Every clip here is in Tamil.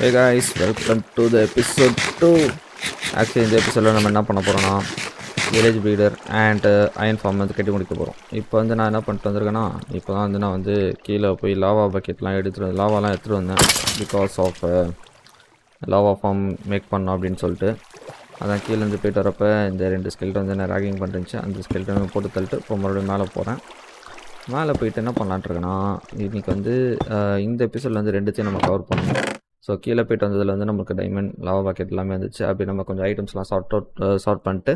Hey guys welcome to the episode two actually இந்த எபிசோடில் நம்ம என்ன பண்ண போகிறோம்னா village breeder and iron farm வந்து கட்டி முடிக்க போகிறோம் இப்போ வந்து நான் என்ன பண்ணிட்டு வந்திருக்கேன்னா இப்போ தான் வந்து நான் வந்து கீழே போய் லாவா பக்கெட்லாம் எடுத்துகிட்டு லாவாலாம் எடுத்துகிட்டு வந்தேன். Because of lava farm make பண்ணோம் அப்படின்னு சொல்லிட்டு. அதான் கீழேருந்து போயிட்டு வரப்போ இந்த ரெண்டு ஸ்கெல்ட்டன் வந்து நான் ராகிங் பண்ணிருந்துச்சு அந்த ஸ்கெல்ட்டை போட்டு தள்ளிட்டு இப்போ மறுபடியும் மேலே போகிறேன் மேலே போயிட்டு என்ன பண்ணலான்ட்டுருக்கேன்னா இன்றைக்கி வந்து uh, இந்த எபிசோடில் வந்து ரெண்டுத்தையும் நம்ம கவர் பண்ணணும். ஸோ கீழே போயிட்டு வந்ததில் வந்து நமக்கு டைமண்ட் லாவா பாக்கெட் எல்லாமே வந்துச்சு. அப்படி நம்ம கொஞ்சம் ஐட்டம்ஸ்லாம் சார்ட் அவுட் சார்ட் பண்ணிட்டு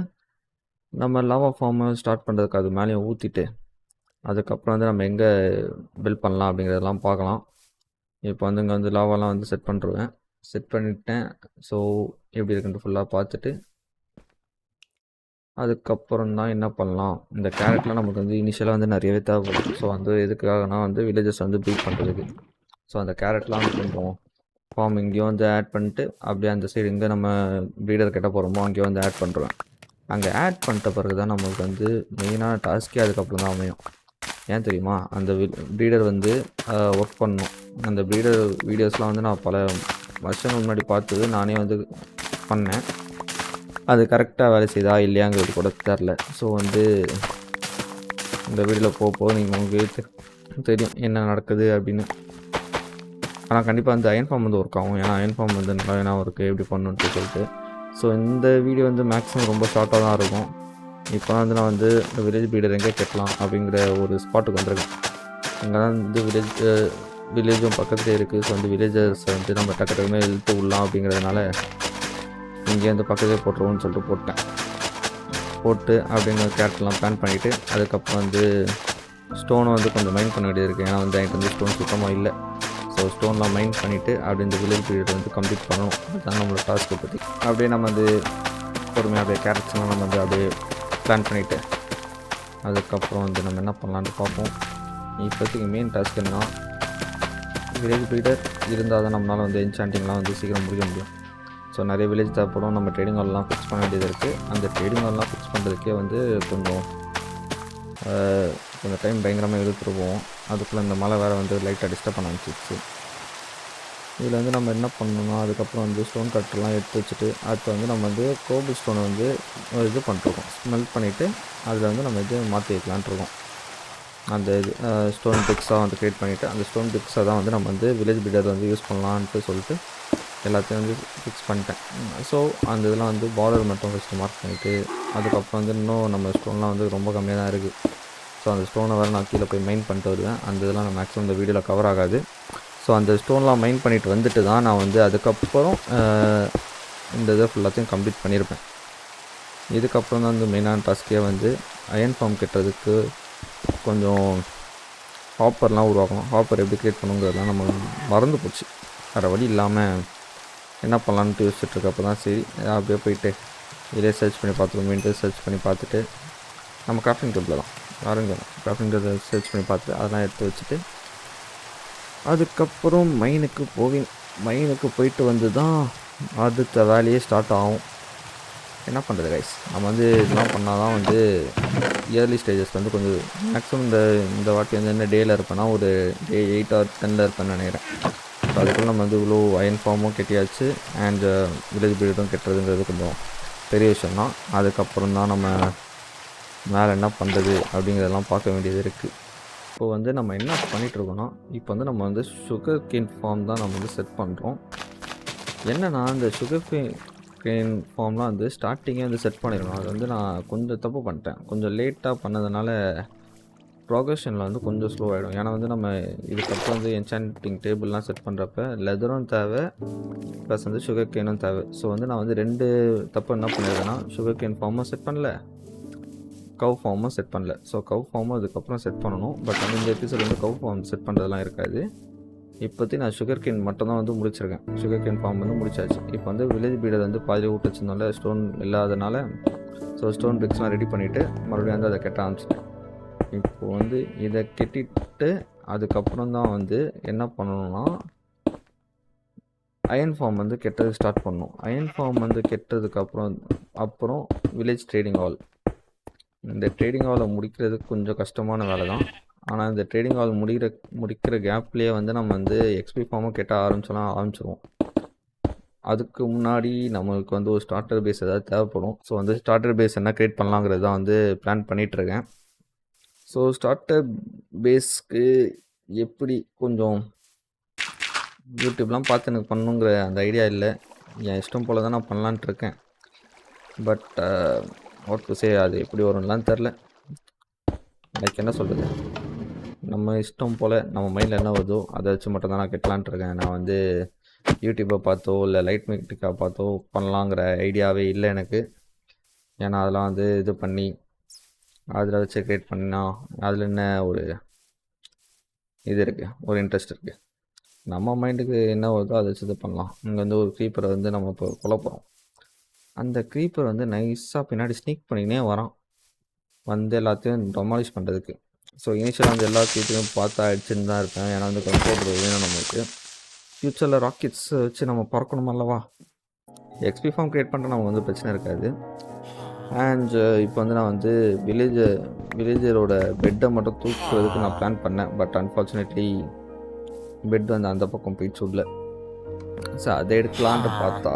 நம்ம லாவா ஃபார்மை ஸ்டார்ட் பண்ணுறதுக்கு அது மேலேயும் ஊற்றிட்டு அதுக்கப்புறம் வந்து நம்ம எங்கே பில்ட் பண்ணலாம் அப்படிங்கிறதெல்லாம் பார்க்கலாம். இப்போ வந்து இங்கே வந்து லாவாலாம் வந்து செட் பண்ணுருவேன். செட் பண்ணிட்டேன். ஸோ எப்படி இருக்குன்ட்டு ஃபுல்லாக பார்த்துட்டு அதுக்கப்புறம் தான் என்ன பண்ணலாம்? இந்த கேரட்லாம் நமக்கு வந்து இனிஷியலாக வந்து நிறையவே தேவைப்படும். ஸோ வந்து எதுக்காகனா வந்து வில்லேஜஸ் வந்து பில்ட் பண்ணுறதுக்கு ஸோ அந்த கேரட்லாம் வந்து பண்ணுவோம் ஃபார்ம் இங்கேயும் வந்து ஆட் பண்ணிட்டு அப்படியே அந்த சைடு எங்கே நம்ம ப்ரீடர் கிட்ட போகிறோமோ அங்கேயும் வந்து ஆட் பண்ணுறேன் அங்கே ஆட் பண்ணிட்ட பிறகு தான் நம்மளுக்கு வந்து மெயினான டாஸ்க்கே அதுக்கப்புறம் தான் அமையும். ஏன் தெரியுமா? அந்த ப்ரீடர் வந்து ஒர்க் பண்ணணும். அந்த ப்ரீடர் வீடியோஸ்லாம் வந்து நான் பல வருஷங்கள் முன்னாடி பார்த்தது நானே வந்து பண்ணேன். அது கரெக்டாக வேலை செய்தா இல்லையாங்கிறது கூட தெரில. ஸோ வந்து இந்த வீடியோவில் போக போக நீங்கள் உங்களுக்கு தெரியும் என்ன நடக்குது அப்படின்னு. ஆனால் கண்டிப்பாக அந்த அயன் ஃபார்ம் வந்து ஒர்க் ஆகும். ஏன்னா அயன் ஃபார்ம் வந்து நல்லா என்ன இருக்குது எப்படி பண்ணணுன்ட்டு சொல்லிட்டு. ஸோ இந்த வீடியோ வந்து மேக்ஸிமம் ரொம்ப ஷார்ட்டாக தான் இருக்கும். இப்போ வந்து நான் வந்து வில்லேஜ் பீடர் எங்கே கட்டலாம் அப்படிங்கிற ஒரு ஸ்பாட்டுக்கு வந்திருக்கேன். அங்கே தான் வந்து வில்லேஜ் வில்லேஜும் பக்கத்துலேயே இருக்குது ஸோ வந்து வில்லேஜர்ஸ் வந்து நம்ம டக்கு டக்குமே இழுத்து விடலாம் அப்படிங்கிறதுனால இங்கே வந்து பக்கத்துலேயே போட்டுருவோம்னு சொல்லிட்டு போட்டேன். போட்டு அப்படிங்கிற கேரட்லாம் பிளான் பண்ணிவிட்டு அதுக்கப்புறம் வந்து ஸ்டோனை வந்து கொஞ்சம் மைண்ட் பண்ண வேண்டியது இருக்குது ஏன்னா வந்து என்கிட்ட வந்து ஸ்டோன் சுத்தமாக இல்லை. ஸோ ஸ்டோன்லாம் மைண்ட் பண்ணிவிட்டு அப்படி இந்த வில்லேஜ் பீரியட் வந்து கம்ப்ளீட் பண்ணணும். அதுதான் நம்மளோட டாஸ்க்கை பற்றி அப்படியே நம்ம வந்து பொறுமையாக அப்படியே கேரக்டர்ஸ்லாம் நம்ம வந்து அப்படியே பிளான் பண்ணிவிட்டு அதுக்கப்புறம் வந்து நம்ம என்ன பண்ணலான்னு பார்ப்போம். இப்போதைக்கு மெயின் டாஸ்க் என்னன்னா வில்லேஜ் பீரியட் இருந்தால் தான் நம்மளால் வந்து என்சாண்டிங்லாம் வந்து சீக்கிரம் முடிக்க முடியும். ஸோ நிறைய வில்லேஜ் தேவைப்படும். நம்ம ட்ரேடிங் ஹால்லாம் ஃபிக்ஸ் பண்ண வேண்டியது இருக்குது அந்த ட்ரேடிங் ஹால்லாம் ஃபிக்ஸ் பண்ணுறதுக்கே வந்து கொஞ்சம் கொஞ்சம் டைம் பயங்கரமாக இழுத்துட்டு போவோம் அதுக்குள்ளே இந்த மழை வேறு வந்து லைட்டாக டிஸ்டர்ப் பண்ண ஆரம்பிச்சிச்சு இதில் வந்து நம்ம என்ன பண்ணணும் அதுக்கப்புறம் வந்து ஸ்டோன் கட்டெல்லாம் எடுத்து வச்சுட்டு அடுத்து வந்து நம்ம வந்து கோபிள் ஸ்டோனை வந்து இது பண்ணிருக்கோம் ஸ்மெல் பண்ணிவிட்டு அதில் வந்து நம்ம இது மாற்றி வைக்கலான்ட்ருக்கோம் அந்த இது ஸ்டோன் பிக்ஸாக வந்து க்ரியேட் பண்ணிவிட்டு அந்த ஸ்டோன் பிக்ஸை தான் வந்து நம்ம வந்து வில்லேஜ் பில்டர் வந்து யூஸ் பண்ணலான்ட்டு சொல்லிட்டு எல்லாத்தையும் வந்து ஃபிக்ஸ் பண்ணிட்டேன். ஸோ அந்த இதெல்லாம் வந்து பார்டர் மட்டும் ஃபஸ்ட்டு மார்க் பண்ணிவிட்டு அதுக்கப்புறம் வந்து இன்னும் நம்ம ஸ்டோன்லாம் வந்து ரொம்ப கம்மியாக தான் இருக்குது ஸோ அந்த ஸ்டோனை வேறு நான் கீழே போய் மெயின் பண்ணிட்டு வருவேன். அந்த இதெல்லாம் நான் மேக்ஸிமம் இந்த வீடியோவில் கவர் ஆகாது. ஸோ அந்த ஸ்டோன்லாம் மைண்ட் பண்ணிட்டு வந்துட்டு தான் நான் வந்து அதுக்கப்புறம் இந்த இதை ஃபுல்லாத்தையும் கம்ப்ளீட் பண்ணியிருப்பேன். இதுக்கப்புறம் தான் வந்து மெயினான டாஸ்க்கே வந்து அயன் ஃபார்ம் கட்டுறதுக்கு கொஞ்சம் ஹாப்பர்லாம் உருவாக்கணும். ஹாப்பர் எப்படி க்ரியேட் பண்ணுங்கிறதுலாம் நம்ம மறந்து போச்சு. வேறு வழி இல்லாமல் என்ன பண்ணலான்ட்டு யோசிச்சுட்ருக்கப்போ தான் சரி அப்படியே போயிட்டு இதே சர்ச் பண்ணி பார்த்துருமேன்ட்டு சர்ச் பண்ணி பார்த்துட்டு நம்ம கிராஃப்டிங் டேபிளில் தான். பாருங்க கிராஃப்டிங் டேபிள் சர்ச் பண்ணி பார்த்துட்டு அதெல்லாம் எடுத்து வச்சுட்டு அதுக்கப்புறம் மைனுக்கு போவேன் மைனுக்கு போயிட்டு வந்து தான் அடுத்த வேலையே ஸ்டார்ட் ஆகும். என்ன பண்ணுறது கைஸ் நம்ம வந்து இதெல்லாம் பண்ணால் தான் வந்து இயர்லி ஸ்டேஜஸ் வந்து கொஞ்சம் மேக்ஸிமம் இந்த இந்த வாட்டி வந்து என்ன டேயில் இருப்பேன்னா ஒரு டே எயிட் ஆர் டெனில் இருப்பேன்னு நினைக்கிறேன். ஸோ அதுக்குள்ளே நம்ம வந்து இவ்வளோ அயன் ஃபார்மும் கெட்டியாச்சு அண்ட் வில்லேஜ் பீரியடும் கெட்டுறதுங்கிறது கொஞ்சம் பெரிய விஷயம் தான் அதுக்கப்புறம் தான் நம்ம மேலே என்ன பண்ணுறது அப்படிங்கிறதெல்லாம் பார்க்க வேண்டியது இருக்குது இப்போ வந்து நம்ம என்ன பண்ணிகிட்ருக்கோன்னா இப்போ வந்து நம்ம வந்து சுகர் கேன் ஃபார்ம் தான் நம்ம வந்து செட் பண்ணுறோம் என்னென்னா இந்த சுகர் கேன் ஃபார்ம்லாம் வந்து ஸ்டார்டிங்கே வந்து செட் பண்ணிடணும் அது வந்து நான் கொஞ்சம் தப்பு பண்ணிட்டேன். கொஞ்சம் லேட்டாக பண்ணதுனால ப்ராக்ரஷனில் வந்து கொஞ்சம் ஸ்லோ ஆகிடும் ஏன்னா வந்து நம்ம இதுக்கப்புறம் வந்து என்சாண்டிங் டேபிள்லாம் செட் பண்ணுறப்ப லெதரும் தேவை ப்ளஸ் வந்து சுகர் கேனும் தேவை. ஸோ வந்து நான் வந்து ரெண்டு தப்பு என்ன பண்ணியிருக்கேன்னா சுகர் கேன் ஃபார்மும் செட் பண்ணல. கவ் ஃபார்மும் செட் பண்ணல. ஸோ கவ் ஃபார்மும் அதுக்கப்புறம் செட் பண்ணணும். பட் வந்து இந்த எபிசோட் வந்து கவ் ஃபார்ம் செட் பண்ணுறதுலாம் இருக்காது. இப்போத்தி நான் சுகர் கேன் மட்டும் தான் வந்து முடிச்சிருக்கேன். சுகர் கேன் ஃபார்ம் வந்து முடிச்சாச்சு. இப்போ வந்து வில்லேஜ் பீடர் வந்து பாதி விட்டு ஸ்டோன் இல்லாதனால ஸோ ஸ்டோன் பிக்ஸ்லாம் ரெடி பண்ணிவிட்டு மறுபடியும் வந்து அதை கெட்ட ஆரம்பிச்சிட்டேன். இப்போ வந்து இதை கெட்டிட்டு அதுக்கப்புறம் தான் வந்து என்ன பண்ணணும்னா அயன் ஃபார்ம் வந்து கெட்டது ஸ்டார்ட் பண்ணணும். அயன் ஃபார்ம் வந்து கெட்டதுக்கு அப்புறம் அப்புறம் வில்லேஜ் ட்ரேடிங் ஹால் இந்த ட்ரேடிங் ஹாலை முடிக்கிறது கொஞ்சம் கஷ்டமான வேலை தான். ஆனால் இந்த ட்ரேடிங் ஹால் முடிகிற முடிக்கிற கேப்லேயே வந்து நம்ம வந்து எக்ஸ்பி ஃபார்மாக கேட்ட ஆரம்பிச்சலாம் ஆரம்பிச்சிருவோம். அதுக்கு முன்னாடி நம்மளுக்கு வந்து ஒரு ஸ்டார்டர் பேஸ் ஏதாவது தேவைப்படும். ஸோ வந்து ஸ்டார்டர் பேஸ் என்ன க்ரியேட் பண்ணலாங்கிறது தான் வந்து பிளான் பண்ணிகிட்ருக்கேன் ஸோ ஸ்டார்டர் பேஸ்க்கு எப்படி கொஞ்சம் யூடியூப்லாம் பார்த்து எனக்கு பண்ணுங்கிற அந்த ஐடியா இல்லை. என் இஷ்டம் போல் தான் நான் பண்ணலான்ட்டு இருக்கேன். பட் வாட் டு சே அது எப்படி வரும்லாம் தெரில லைக் என்ன சொல்கிறது நம்ம இஷ்டம் போல் நம்ம மைண்டில் என்ன வருதோ அதை வச்சு மட்டும் தான் நான் கட்டலான்ட்டு இருக்கேன். நான் வந்து யூடியூப்பை பார்த்தோ இல்லை லைட் மேக்டிக்காக பார்த்தோ பண்ணலாங்கிற ஐடியாவே இல்லை எனக்கு. ஏன்னா அதெல்லாம் வந்து இது பண்ணி அதில் வச்சு க்ரியேட் பண்ணால் அதில் என்ன ஒரு இது இருக்குது ஒரு இன்ட்ரெஸ்ட் இருக்குது நம்ம மைண்டுக்கு என்ன வருதோ அதை வச்சு இது பண்ணலாம். இங்கே வந்து ஒரு க்ரீப்பரை வந்து நம்ம இப்போ கொல்ல போகிறோம் அந்த க்ரீப்பர் வந்து நைஸாக பின்னாடி ஸ்னீக் பண்ணிக்கினே வரான். வந்து எல்லாத்தையும் டொமாலிஷ் பண்ணுறதுக்கு ஸோ இனிஷியலாக வந்து எல்லா க்ரீப்பையும் பார்த்தா அடிச்சுட்டு தான் இருப்பேன் ஏன்னா வந்து கம்ஃபர்டபுள் வேணும் நம்மளுக்கு. ஃப்யூச்சரில் ராக்கெட்ஸ் வச்சு நம்ம பறக்கணும் அல்லவா? எக்ஸ்பி ஃபார்ம் க்ரியேட் பண்ணுற நமக்கு வந்து பிரச்சனை இருக்காது. அண்ட் இப்போ வந்து நான் வந்து வில்லேஜ் வில்லேஜரோட பெட்டை மட்டும் தூக்குறதுக்கு நான் பிளான் பண்ணேன். பட் அன்ஃபார்ச்சுனேட்லி பெட் வந்து அந்த பக்கம் போயிடுச்சு உள்ள. ஸோ அதை எடுக்கலான்ட்டு பார்த்தா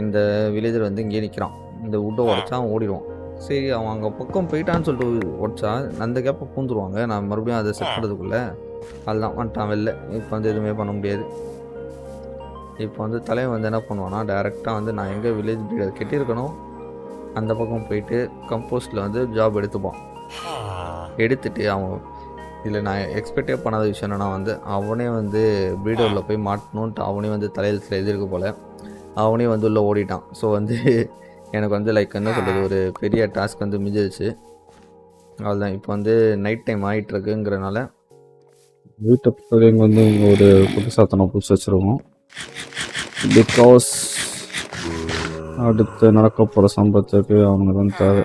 இந்த வில்லேஜர் வந்து இங்கே நிற்கிறான் இந்த உட்டை உடச்சா அவன் ஓடிடுவான். சரி அவன் அங்கே பக்கம் போயிட்டான்னு சொல்லிட்டு உடச்சா அந்த கேப்பை பூந்துருவாங்க. நான் மறுபடியும் அதை செட் பண்ணுறதுக்குள்ளே அதுதான் வந்துட்டான் வெளில. இப்போ வந்து எதுவுமே பண்ண முடியாது. இப்போ வந்து தலைவன் வந்து என்ன பண்ணுவான்னா டேரெக்டாக வந்து நான் எங்கே வில்லேஜ் பிரீடர் கெட்டியிருக்கணும் அந்த பக்கம் போயிட்டு கம்போஸ்ட்டில் வந்து ஜாப் எடுத்துப்பான். எடுத்துட்டு அவன் இதில் நான் எக்ஸ்பெக்டே பண்ணாத விஷயம் என்னன்னா வந்து அவனே வந்து ப்ரீடரில் போய் மாட்டணுன்ட்டு அவனே வந்து தலையில் இருக்கு போல். அவனே வந்து உள்ளே ஓடிட்டான். ஸோ வந்து எனக்கு வந்து லைக் என்ன சொல்கிறது ஒரு பெரிய டாஸ்க் வந்து மிஞ்சிருச்சு. அதுதான் இப்போ வந்து நைட் டைம் ஆகிட்டுருக்குங்கிறனால வீட்டை வந்து இங்கே ஒரு புதுசாத்தனை புதுசு வச்சுருவோம் பிகாஸ் அடுத்து நடக்க போகிற சம்பவத்துக்கு அவனுங்க தான் தேவை.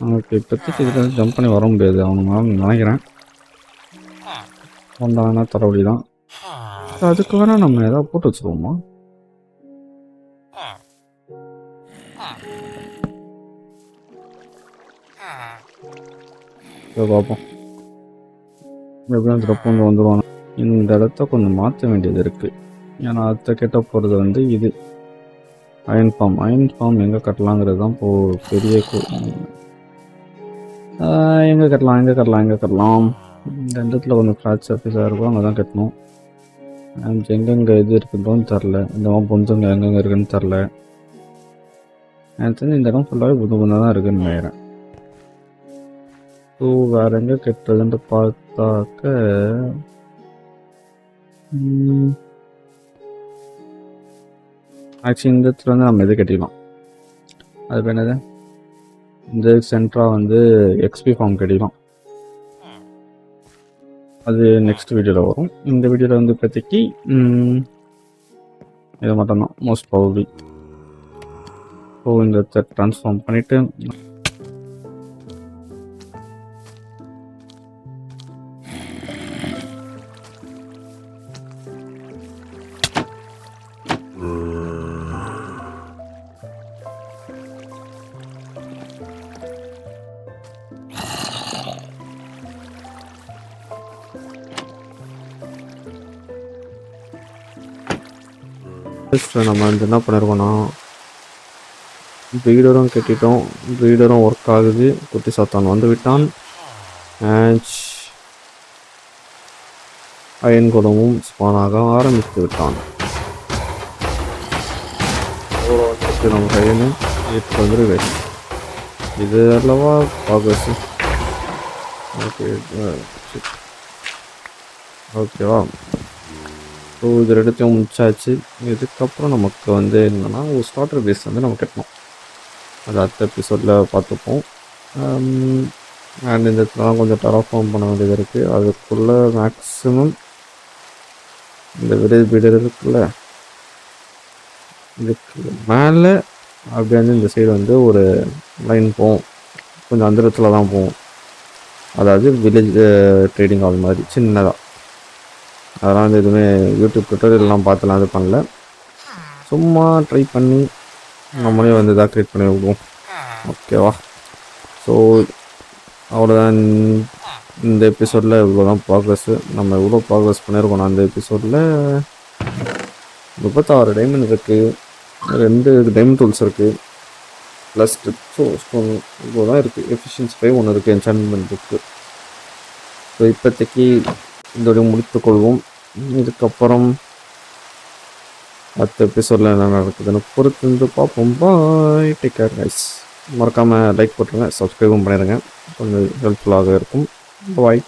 அவனுக்கு இப்போதைக்கு இதில் ஜம்ப் பண்ணி வர முடியாது அவனுங்க நினைக்கிறேன். வந்தாங்கன்னா தரவழி தான் அதுக்கு வேணா நம்ம ஏதாவது போட்டு வச்சுருவோமா? இப்போ பார்ப்போம் எப்படியும் அந்த வந்துடுவாங்க இந்த இடத்த கொஞ்சம் மாற்ற வேண்டியது இருக்குது ஏன்னா அடுத்த கெட்ட போகிறது வந்து இது. அயன் ஃபார்ம் அயன் ஃபார்ம் எங்கே கட்டலாங்கிறது தான் இப்போ பெரிய எங்கே கட்டலாம் எங்கே கட்டலாம் எங்கே கட்டலாம். இந்த இடத்துல கொஞ்சம் ஃப்ளாட் ஆஃபீஸாக இருக்கும் அங்கே தான் கட்டணும். And எங்கெங்கே இது இருக்குதுன்னு தெரில இந்த மாதிரி பொஞ்சங்க எங்கெங்கே இருக்குன்னு தெரில எனக்கு தெரிஞ்சு இந்த இடம் ஃபுல்லாகவே புது புதாக தான் இருக்குன்னு நினைக்கிறேன். ஸோ வேற எங்கே கெட்டதுன்னு பார்த்தாக்க ஆக்சுவலி இந்த இடத்துல வந்து நம்ம இது கட்டிக்கலாம் அது என்னது? இந்த சென்ட்ரா வந்து எக்ஸ்பி ஃபார்ம் கட்டிடலாம் அது நெக்ஸ்ட் வீடியோவில் வரும். இந்த வீடியோவில் வந்து இப்போதைக்கு இதை இது மட்டும்தான். மோஸ்ட் ப்ராபப்ளி ஸோ இந்த ட்ரான்ஸ்ஃபார்ம் பண்ணிவிட்டு ஃபஸ்ட்டு நம்ம வந்து என்ன பண்ணியிருக்கோன்னா ப்ரீடரும் கட்டிட்டோம். ப்ரீடரும் ஒர்க் ஆகுது. குட்டி சாத்தான் வந்து விட்டான். மேட்ச் அயன் குடமும் ஸ்பானாக ஆரம்பித்து விட்டான். நம்ம பையனு எட்டு வந்து வேணும் இது அல்லவா ப்ராக்ரஸ் ஓகே ஓகேவா ஸோ இது ரெண்டுத்தையும் முடிச்சாச்சு. இதுக்கப்புறம் நமக்கு வந்து என்னென்னா ஒரு ஸ்டார்டர் பேஸ் வந்து நம்ம கட்டணும். அது அடுத்த எபிசோடில் பார்த்துப்போம். Um, அண்ட் இந்த இடத்துலலாம் கொஞ்சம் டெராஃபார்ம் பண்ண வேண்டியது இருக்குது அதுக்குள்ளே மேக்ஸிமம் இந்த வில்லேஜ் பீடர் இருக்குல்ல இதுக்கு மேலே அப்படியே வந்து இந்த சைடு வந்து ஒரு லைன் போகும் கொஞ்சம் அந்த இடத்துல தான் போகும் அதாவது வில்லேஜ் ட்ரேடிங் ஹால் மாதிரி சின்னதாக அதெல்லாம் வந்து எதுவுமே யூடியூப் டுட்டோரியல்லாம் பார்த்துலாம் இது பண்ணல. சும்மா ட்ரை பண்ணி நம்மளே வந்து இதாக க்ரியேட் பண்ணி விடுவோம். ஓகேவா ஸோ அவ்வளோதான் இந்த எபிசோடில் இவ்வளோ தான் ப்ராக்ரஸ்ஸு நம்ம எவ்வளோ ப்ராக்ரஸ் பண்ணியிருக்கோம் அந்த எபிசோடில் முப்பத்தாறு டைமண்ட் இருக்குது ரெண்டு டைமண்ட் டூல்ஸ் இருக்குது ப்ளஸ் ஸோ ஸ்டோன் இவ்வளோ தான் இருக்குது எஃபிஷியன்ஸ் ஃபைவ் ஒன்று இருக்குது என்சான்மெண்ட் புக்கு ஸோ இப்போதைக்கு இதோடய முடித்துக்கொள்வோம் இதுக்கப்புறம் அடுத்த எபிசோடில் என்ன நடக்குதுன்னு பொறுத்து இருந்து பார்ப்போம். பாய் டேக் கேர் கைஸ் மறக்காமல் லைக் போட்டுருங்க சப்ஸ்கிரைபும் பண்ணிடுங்க கொஞ்சம் ஹெல்ப்ஃபுல்லாக இருக்கும். பாய்